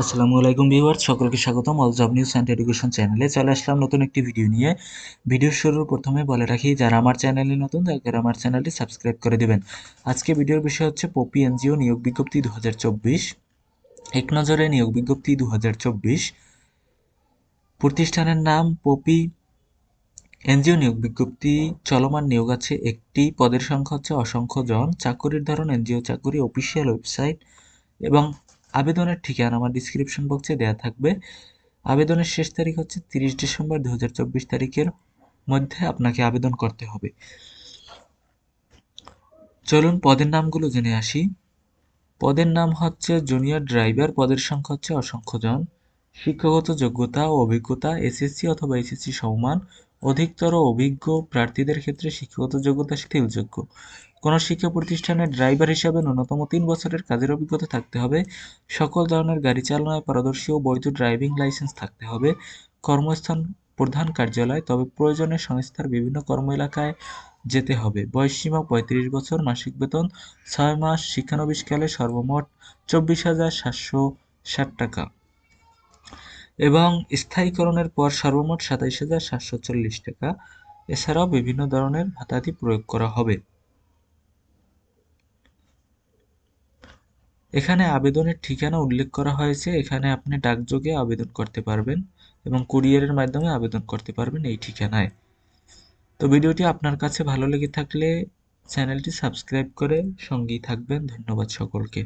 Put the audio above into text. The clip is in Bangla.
আসসালামু আলাইকুম ভিউয়ার্স, সকলকে স্বাগতম all job news and education চ্যানেলে চলে আসলাম নতুন একটি ভিডিও নিয়ে। ভিডিওর শুরুর প্রথমে বলে রাখি, যারা আমার চ্যানেলে নতুন তারা আমার চ্যানেলটি সাবস্ক্রাইব করে দিবেন। আজকে ভিডিওর বিষয় হচ্ছে পপি এনজিও নিয়োগ বিজ্ঞপ্তি দু এক নজরে নিয়োগ বিজ্ঞপ্তি দু হাজার চব্বিশ। প্রতিষ্ঠানের নাম পপি এনজিও নিয়োগ বিজ্ঞপ্তি। চলমান নিয়োগ আছে একটি, পদের সংখ্যা হচ্ছে অসংখ্য জন। চাকুরির ধরন এনজিও চাকুরি অফিসিয়াল ওয়েবসাইট এবং আবেদনের ঠিকানা আমার ডিসক্রিপশন বক্সে দেওয়া থাকবে। আবেদনের শেষ তারিখ হচ্ছে তিরিশ ডিসেম্বর দুহাজার চব্বিশ তারিখের মধ্যে আপনাকে আবেদন করতে হবে। চলুন পদের নামগুলো জেনে আসি। পদের নাম হচ্ছে জুনিয়র ড্রাইভার পদের সংখ্যা হচ্ছে অসংখ্য জন। শিক্ষাগত যোগ্যতা ও অভিজ্ঞতা, এসএসসি অথবা এসএসসি সমান। অধিকতর অভিজ্ঞ প্রার্থীদের ক্ষেত্রে শিক্ষাগত যোগ্যতা শিথিলযোগ্য। কোনো শিক্ষা প্রতিষ্ঠানের ড্রাইভার হিসাবে ন্যূনতম তিন বছরের কাজের অভিজ্ঞতা থাকতে হবে। সকল ধরনের গাড়ি চালনায় পারদর্শী ও বৈধ ড্রাইভিং লাইসেন্স থাকতে হবে। কর্মস্থান প্রধান কার্যালয়, তবে প্রয়োজনে সংস্থার বিভিন্ন কর্ম এলাকায় যেতে হবে। বয়সসীমা পঁয়ত্রিশ বছর, মাসিক বেতন ছয় মাস, শিক্ষানবিশকালে সর্বমোট চব্বিশ হাজার সাতশো ষাট টাকা। এবং স্থায়ীকরণের পর সর্বমোট সাতাইশ হাজার সাতশো চল্লিশ টাকা। এছাড়াও বিভিন্ন ধরনের ভাতাদি প্রয়োগ করা হবে। এখানে আবেদনের ঠিকানা উল্লেখ করা হয়েছে। এখানে আপনি ডাকযোগে আবেদন করতে পারবেন এবং কুরিয়ারের মাধ্যমে আবেদন করতে পারবেন এই ঠিকানায়। তো ভিডিওটি আপনার কাছে ভালো লেগে থাকলে চ্যানেলটি সাবস্ক্রাইব করে সঙ্গেই থাকবেন। ধন্যবাদ সকলকে।